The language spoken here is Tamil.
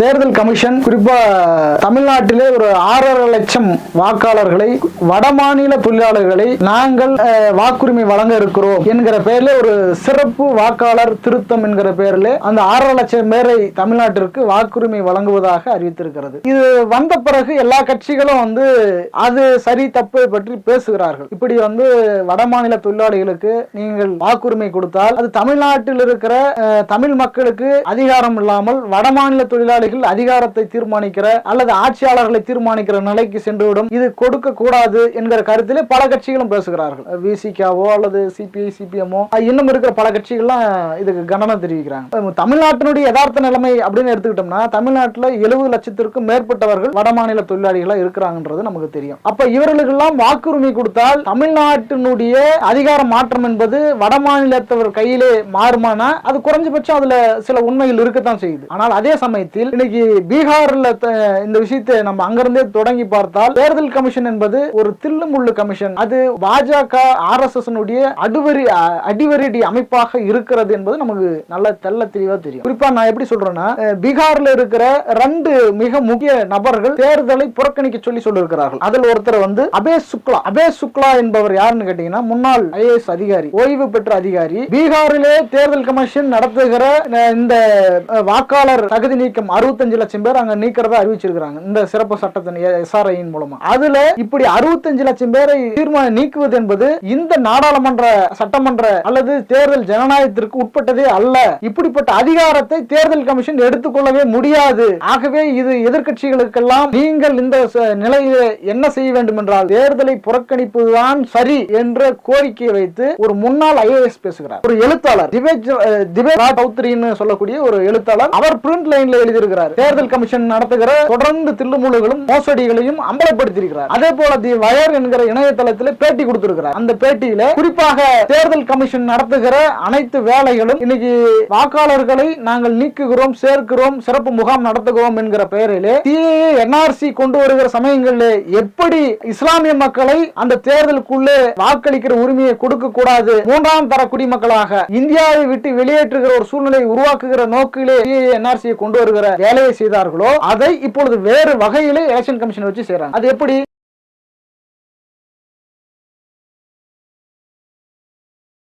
தேர்தல் கமிஷன் குறிப்பா தமிழ்நாட்டிலே ஒரு ஆறரை லட்சம் வாக்காளர்களை வடமாநில தொழிலாளர்களை நாங்கள் வாக்குரிமை வழங்க இருக்கிறோம் என்கிற பெயர்ல ஒரு சிறப்பு வாக்காளர் திருத்தம் என்கிற பெயரில் அந்த ஆறரை லட்சம் பேரை தமிழ்நாட்டிற்கு வாக்குரிமை வழங்குவதாக அறிவித்திருக்கிறது. இது வந்த பிறகு எல்லா கட்சிகளும் வந்து அது சரி தப்பு பற்றி பேசுகிறார்கள். இப்படி வந்து வடமாநில தொழிலாளிகளுக்கு நீங்கள் வாக்குரிமை கொடுத்தால் அது தமிழ்நாட்டில் இருக்கிற தமிழ் மக்களுக்கு அதிகாரம் இல்லாமல் வடமாநில தொழிலாளிகள் அதிகாரத்தை தீர்மானிக்கிற அல்லது ஆட்சியாளர்களை தீர்மானிக்கிற நிலைக்கு சென்றுவிடும். இது கொடுக்க கூடாது என்கிற கருத்திலே பல கட்சிகளும் பேசுகிறார்கள். விசிகாவோ அல்லது சிபிஐ சிபிஎம்மோ இன்னும் இருக்கிற பல கட்சிகள்லாம் இதுக்கு கண்டனம் தெரிவிக்கிறாங்க. தமிழ்நாட்டினுடைய யதார்த்த நிலைமை அப்படின்னு எடுத்துக்கிட்டோம்னா தமிழ்நாட்டில் எழுபது லட்சத்திற்கும் மேற்பட்டவர்கள் வடமாநில தொழிலாளிகளாக இருக்கிறாங்கன்றது நமக்கு தெரியும். அப்ப இவர்களுக்கெல்லாம் வாக்குரிமை கொடுத்தால் தமிழ்நாட்டினுடைய அதிகார மாற்றம் என்பது வடமாநிலத்தவர் கையிலே மாறுமானா? அது குறைஞ்சபட்சம் அதுல சில உண்மைகள் இருக்கத்தான் செய்யுது. ஆனால் அதே சமயத்தில் இன்னைக்கு பீகார்ல இந்த விஷயத்தை நம்ம அங்கிருந்தே தொடங்கி பார்த்தால் தேர்தல் கமிஷன் என்பது ஒரு தில்லுமுள்ளு கமிஷன். அது பாஜக ஆர் எஸ் எஸ் அடுவரி அடிவரடி அமைப்பாக இருக்கிறது என்பது நமக்கு நல்ல தெல்ல தெளிவா தெரியும். குறிப்பா நான் எப்படி சொல்றேன்னா பீகார்ல இருக்கிற ரெண்டு மிக முக்கிய நபர்கள் தேர்தலை புறக்கணிக்க சொல்லி சொல்லியிருக்கிறார்கள். அதில் ஒருத்தர் வந்து அபே சுக்லா. அபே சுக்லா என்பவர் யாருன்னு கேட்டீங்கன்னா முன்னாள் ஐஏஎஸ் அதிகாரி ஓய்வு பெற்ற அதிகாரி. பீகாரிலே தேர்தல் கமிஷன் நடத்துகிற இந்த வாக்காளர் தகுதி நீக்கம் அறுபத்தஞ்சு லட்சம் பேர் அங்க நீக்கிறத அறிவிச்சிருக்கிறாங்க. இந்த சிறப்பு சட்டத்தின் எஸ்ஆர்ஐயின் மூலமா. அதுல இப்படி அறுபத்தஞ்சு லட்சம் பேரை தீர்மானம் நீக்குவது என்பது இந்த நாடாளுமன்ற சட்டமன்ற அல்லது தேர்தல் ஜனநாயகத்திற்கு உட்பட்டதே அல்ல. இப்படிப்பட்ட அதிகாரத்தை தேர்தல் கமிஷன் எடுத்துக்கொள்ளவே முடியாது. ஆகவே இது எதிர்கட்சிகளுக்கெல்லாம் நீங்கள் இந்த நிலையில என்ன செய்ய வேண்டும் என்றால் தேர்தலை புறக்கணிப்பதுதான் சரி என்ற கோரிக்கையை வைத்து ஒரு முன்னாள் ஐஏஎஸ் பேசுகிறார். ஒரு எழுத்தாளர் திவேஜ் திவேஜ் சௌத்ரின்னு சொல்லக்கூடிய ஒரு எழுத்தாளர் அவர் பிரிண்ட் லைன்ல எழுதியிருக்கிறார். தேர்தல் கமிஷன் நடத்துகிற தொடர்ந்து தில்லுமுழுகளும் மோசடிகளையும் அம்பலப்படுத்தியிருக்கிறார். அதே போல தி வயர் என்கிற இணையதளத்தில் பேட்டி கொடுத்திருக்கிறார். அந்த பேட்டியில குறிப்பாக தேர்தல் கமிஷன் நடத்துகிற அனைத்து வேலைகளும் இன்னைக்கு வாக்காளர்களை நாங்கள் நீக்குகிறோம் சேர்க்கிறோம் சிறப்பு முகாம் நடத்துகிறோம் என்கிற பெயரிலே சிஏஏ என்ஆர்சி கொண்டு வருகிற சமயங்களில் எப்படி இஸ்லாமிய மக்களை அந்த தேர்தலுக்குள்ளே வாக்களிக்கிற உரிமையை கொடுக்க கூடாது மூன்றாம் தர குடிமக்களாக இந்தியாவை விட்டு வெளியேற்றுகிற ஒரு சூழ்நிலை உருவாக்குகிற நோக்கிலே என்ஆர்சியை கொண்டு வருகிற வேலையை செய்தார்களோ அதை இப்பொழுது வேறு வகையிலே எலெக்ஷன் கமிஷன் வச்சு செய்யறாங்க அது எப்படி?